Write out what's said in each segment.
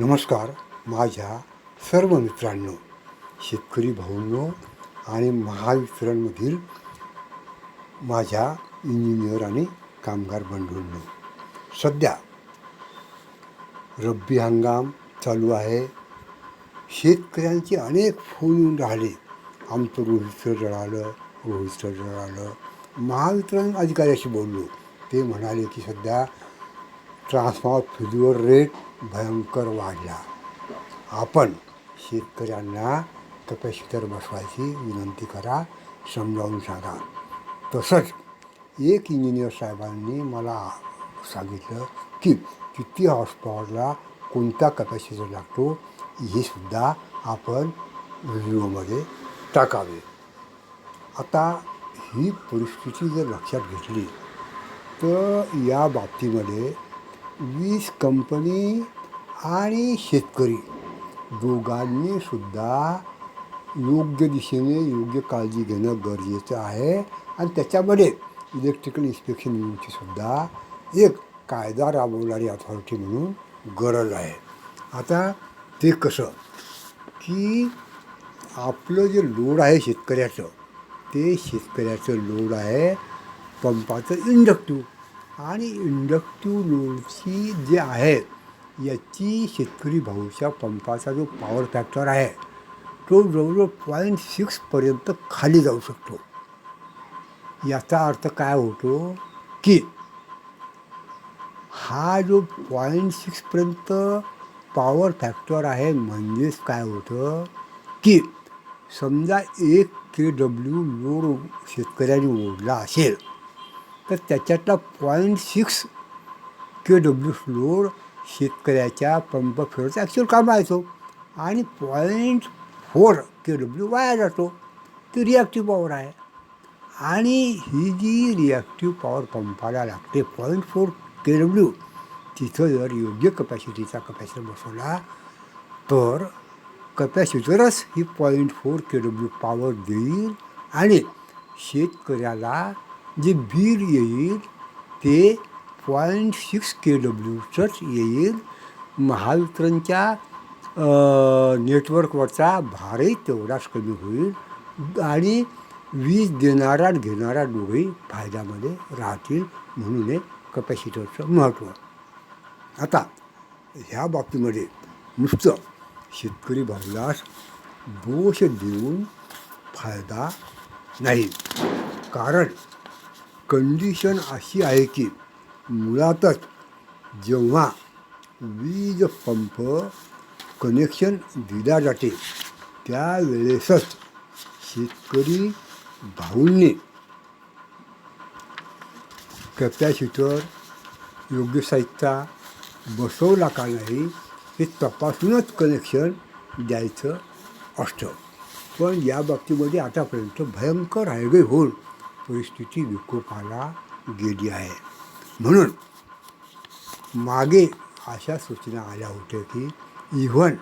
नमस्कार माझ्या सर्व मित्रांनो शेतकरी भाऊंनो आणि महावितरणमधील माझ्या इंजिनियर आणि कामगार बंधूंनो सध्या रब्बी हंगाम चालू आहे. शेतकऱ्यांचे अनेक फोन येऊन राहिले. आमचं रोहितचं जळालं रोहितचं जळालं. महावितरण अधिकाऱ्याशी बोललो. ते म्हणाले की सध्या ट्रान्सफॉर्मर फेल्युअर रेट भयंकर वाढला. आपण शेतकऱ्यांना कपॅसिटर बसवायची विनंती करा समजावून सांगा. तसंच एक इंजिनियर साहेबांनी मला सांगितलं की किती हॉर्सपॉवरला कोणता कपॅसिटर लागतो हे सुद्धा आपण व्हिडिओमध्ये टाकावे. आता ही परिस्थिती जर लक्षात घेतली तर या बाबतीमध्ये वीज कंपनी आणि शेतकरी. दोघांनी सुद्धा योग्य दिशेने योग्य काळजी घेणं गरजेचं आहे. आणि त्याच्यामध्ये इलेक्ट्रिकल इन्स्पेक्शन युनिटची सुद्धा एक कायदा राबवणारी अथॉरिटी म्हणून गरज आहे. आता ते कसं? की आपलं जे लोड आहे शेतकऱ्याचं ते शेतकऱ्याचं लोड आहे पंपाचं इंडक्टिव्ह आणि इंडक्टिव्ह लोडची जे आहे याची शेतकरी भाऊच्या पंपाचा जो पॉवर फॅक्टर आहे तो जवळजवळ पॉईंट सिक्सपर्यंत खाली जाऊ शकतो. याचा अर्थ काय होतो की हा जो पॉईंट सिक्सपर्यंत पॉवर फॅक्टर आहे म्हणजेच काय होतं की समजा एक के डब्ल्यू लोड शेतकऱ्याने ओढला असेल तर त्याच्यातला point six K W floor शेतकऱ्याच्या पंप फिरवचा ॲक्च्युअल कामा येतो आणि पॉईंट फोर के डब्ल्यू वाया जातो. ती रिॲक्टिव्ह पॉवर आहे. आणि ही जी रिॲक्टिव्ह पॉवर पंपाला लागते पॉईंट फोर के डब्ल्यू तिथं जर योग्य कपॅसिटीचा कपॅसिटर बसवला तर कपॅसिटरच ही point four K W power देईल आणि शेतकऱ्याला जे बीर येईल ते पॉईंट सिक्स के डब्ल्यूचंच येईल. महावितरणच्या नेटवर्कवरचा भारही तेवढाच कमी होईल आणि वीज देणारा घेणारा दोघेही फायद्यामध्ये राहतील म्हणून हे कपॅसिटरचं महत्त्व आता ह्या बाबतीमध्ये नुसतं शेतकरी भाऊलाच दोष देऊन फायदा नाही. कारण कंडिशन अशी आहे की मुळातच जेव्हा वीज पंप कनेक्शन दिला जाते त्यावेळेसच शेतकरी भाऊंनी कॅपॅसिटर योग्य साहित्य बसवला का नाही हे तपासूनच कनेक्शन द्यायचं असतं. पण या बाबतीमध्ये आतापर्यंत भयंकर हायवे होऊन परिस्थिती विकोपाला गेली आहे. म्हणून मागे अशा सूचना आल्या होत्या की इव्हन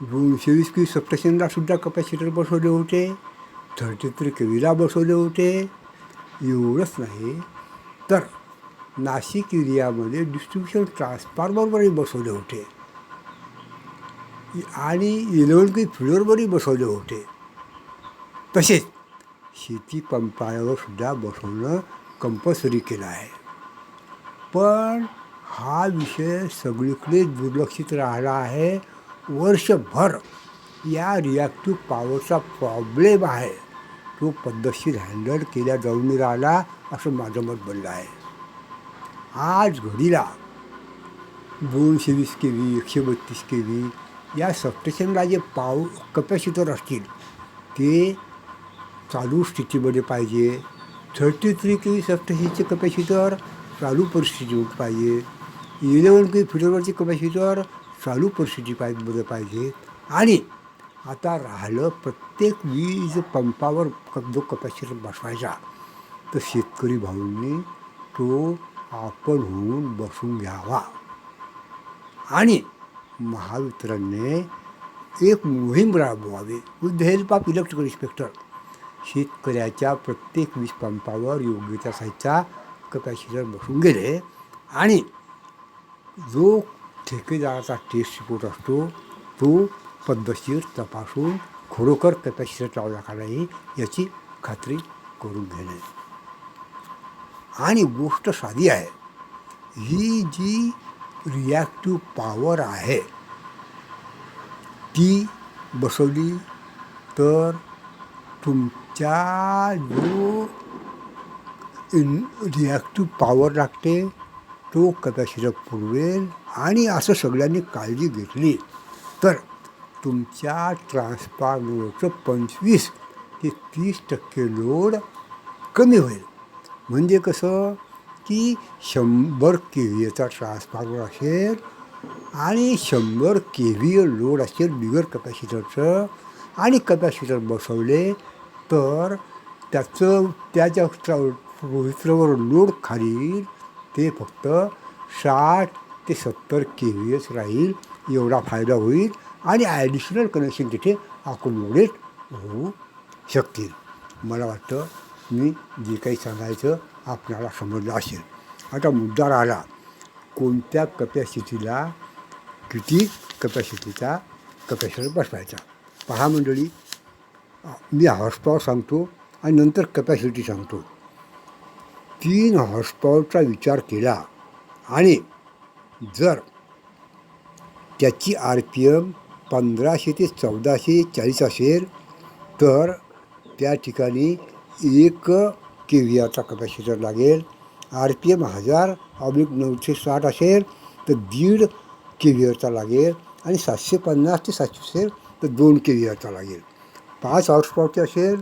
दोनशे वीस की सबस्टेशनला कपॅसिटर बसवले होते थर्टी थ्री केवीला बसवले होते एवढंच नाही तर नाशिक एरियामध्ये डिस्ट्रीब्युशन ट्रान्सफॉर्मरवरही बसवले होते. आणि इलेवन की फ्लोअरवरही बसवले होते. तसेच शेती पंपावरसुद्धा बसवणं कंपल्सरी केलं आहे. पण हा विषय सगळीकडे दुर्लक्षित राहिला आहे. वर्षभर या रिॲक्टिव्ह पॉवरचा प्रॉब्लेम आहे. तो पद्धतशीर हँडल केल्या जाऊन राहिला असं माझं मत बनलं आहे. आज घडीला दोनशे वीस के व्ही एकशे बत्तीस के व्ही या सबस्टेशनला जे पाव कपॅसिटर असतील ते चालू स्थितीमध्ये पाहिजे. थर्टी थ्री के व्ही सबस्टेशनचे कपॅसिटर चालू परिस्थितीमध्ये पाहिजे. इलेवन के फिटरवरची कपॅसिटर चालू परिस्थिती पाहिजे पाहिजे. आणि आता राहिलं प्रत्येक वीज पंपावर जो कपॅसिटर बसवायचा तर शेतकरी भाऊंनी तो आपण होऊन बसून घ्यावा. आणि महावितरणने एक मोहीम राबवावी. With the help of electrical inspector शेतकऱ्याच्या प्रत्येक वीज पंपावर योग्य त्या साईजचा कपॅसिटर बसून गेले. आणि जो ठेकेदाराचा टेस्ट रिपोर्ट असतो तो पद्धतशीर तपासून खरोखर कपॅसिटर लावला का नाही याची खात्री करून घेणे. आणि गोष्ट साधी आहे ही जी रिॲक्टिव्ह पॉवर आहे ती बसवली तर तुम त्या जो इन रिॲक्टिव्ह पॉवर लागते तो कदाचित पुरवेल आणि असं सगळ्यांनी काळजी घेतली. तर तुमच्या ट्रान्सफॉर्मरचं पंचवीस ते तीस टक्के लोड कमी होईल. म्हणजे कसं? की शंभर के व्हीचा ट्रान्सफॉर्मर असेल आणि शंभर के व्ही लोड असेल बिगर कपॅसिटरचं आणि कपॅसिटर बसवले तर त्याचं त्याच्या रोहित्रावर लोड खाली ते फक्त साठ ते सत्तर के व्ही एस राहील एवढा फायदा होईल आणि ॲडिशनल कनेक्शन तिथे अकोमोडेट होऊ शकतील. मला वाटतं मी जे काही सांगायचं आपणाला समजलं असेल. आता मुद्दा राहिला कोणत्या कपॅसिटीला किती कपॅसिटीचा कपॅसिटी बसवायचा? पहा मंडळी मी हॉर्सपॉवर सांगतो आणि नंतर कपॅसिटी सांगतो. तीन हॉर्सपॉवरचा विचार केला आणि जर त्याची आर पी एम पंधराशे ते चौदाशे चाळीस असेल तर त्या ठिकाणी एक के व्ही आरचा कपॅसिटर लागेल. आर पी एम हजार ऑब्लिक नऊशे साठ असेल तर दीड के व्ही आरचा लागेल. आणि सातशे पन्नास ते सातशे असेल तर दोन के व्ही आरचा लागेल. पाच हॉर्सपॉवरची असेल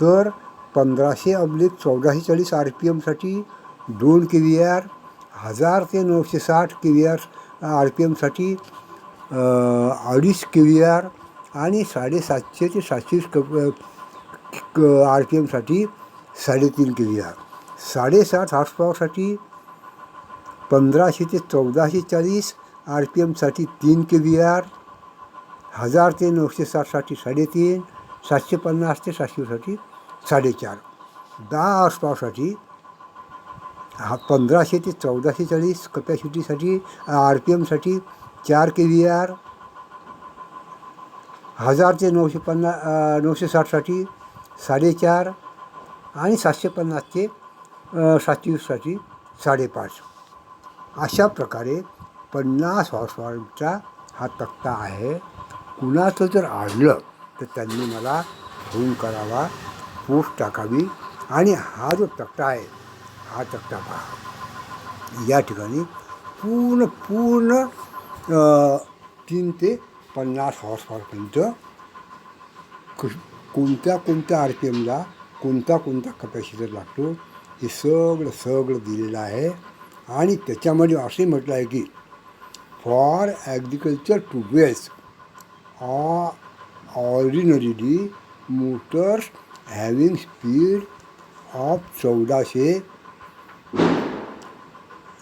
तर पंधराशे अब्लिक चौदाशे चाळीस आर पी एमसाठी दोन के व्ही आर हजार ते नऊशे साठ K V R R P एमसाठी अडीच के व्ही आर आणि साडेसातशे ते सातशे क आर पी एमसाठी साडेतीन के व्ही आर साडेसात हॉर्सपॉवरसाठी पंधराशे ते चौदाशे चाळीस आर पी एमसाठी तीन के व्ही आर हजार ते नऊशे साठसाठी साडेतीन सातशे पन्नास ते सातशेसाठी साडेचार. दहा हॉर्स पॉवरसाठी हा पंधराशे ते चौदाशे चाळीस कपॅसिटीसाठी आर पी एमसाठी चार के व्ही आर हजार ते नऊशे पन्ना नऊशे साठसाठी साडेचार आणि सातशे पन्नास ते सातशे वीससाठी साडेपाच. अशा प्रकारे पन्नास हॉर्सपॉवरचा हा तक्ता आहे. कुणाचं जर आणलं तर त्यांनी मला फोन करावा पोस्ट टाकावी आणि हा जो तक्ता आहे हा तक्ता पहा. या ठिकाणी पूर्ण पूर्ण तीन ते पन्नास हॉर्स पॉवरपर्यंत क कोणत्या कोणत्या आर पी एमला कोणता कोणता कपॅसिटर लागतो हे सगळं सगळं दिलेलं आहे. आणि त्याच्यामध्ये असे म्हटलं आहे की for agriculture to waste are ordinarily motors having speed of 1400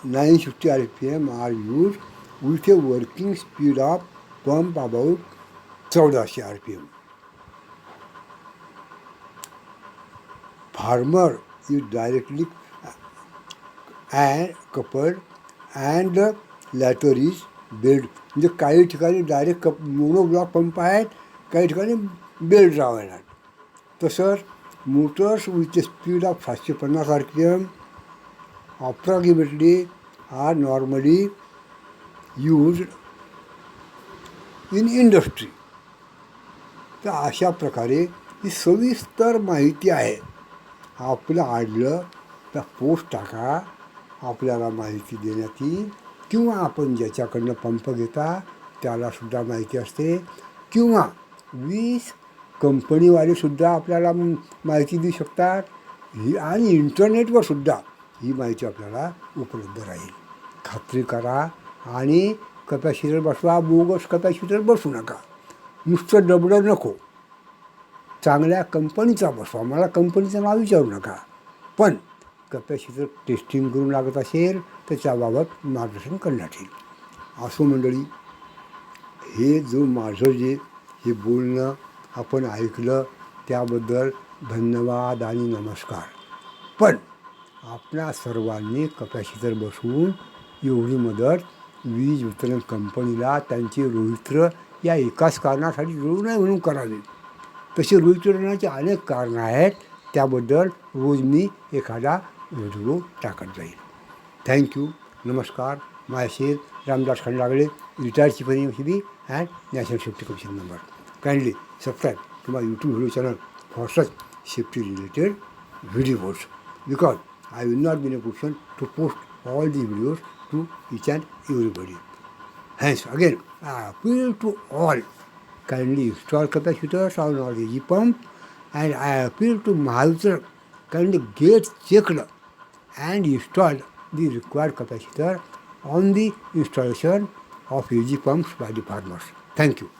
950 rpm are used with a working speed of pump about 1400 rpm. Farmer is directly uh, and coupled and latter is built. म्हणजे काही ठिकाणी direct cup monoblock pump आहेत काही ठिकाणी belt लावणार तसंच Motors with speed of सातशे पन्नास R P M approximately or normally use in industry तर अशा प्रकारे ही सविस्तर माहिती आहे. आपलं आणलं तर पोस्ट टाका. आपल्याला माहिती देण्यात येईल. किंवा आपण ज्याच्याकडनं पंप घेता त्यालासुद्धा माहिती असते. किंवा वीस कंपनीवालेसुद्धा आपल्याला माहिती देऊ शकतात. ही आणि इंटरनेटवरसुद्धा ही माहिती आपल्याला उपलब्ध राहील. खात्री करा आणि कपॅसिटर बसवा बोगस कपॅसिटर बसू नका. नुसतं डबडं नको. चांगल्या कंपनीचा बसवा. मला कंपनीचं नाव विचारू नका. पण कपॅसिटर टेस्टिंग करून लागत असेल त्याच्याबाबत मार्गदर्शन करण्यात येईल असो मंडळी हे जो माझं जे हे बोलणं आपण ऐकलं त्याबद्दल धन्यवाद आणि नमस्कार. पण आपल्या सर्वांनी कपॅसिटर बसवून एवढी मदत वीज वितरण कंपनीला त्यांची रोहित्र या एकाच कारणासाठी जुळू नये म्हणून करावे. तसे रोहित्रणाचे अनेक कारणं आहेत त्याबद्दल रोज मी एखादा व्हिडिओ टाकत जाईल Thank you. Namaskar. My Myself, Ramdas Khandagale, retired Chief of CB and National Safety Commission member. Kindly subscribe to my YouTube video channel for such safety related videos because I will not be in a position to post all these videos to each and everybody. Hence, again, I appeal to all kindly install capacitors on all the pump and I appeal to Mahavitra kindly get checked and installed the required capacitor on the installation of AG pumps by the farmers. Thank you.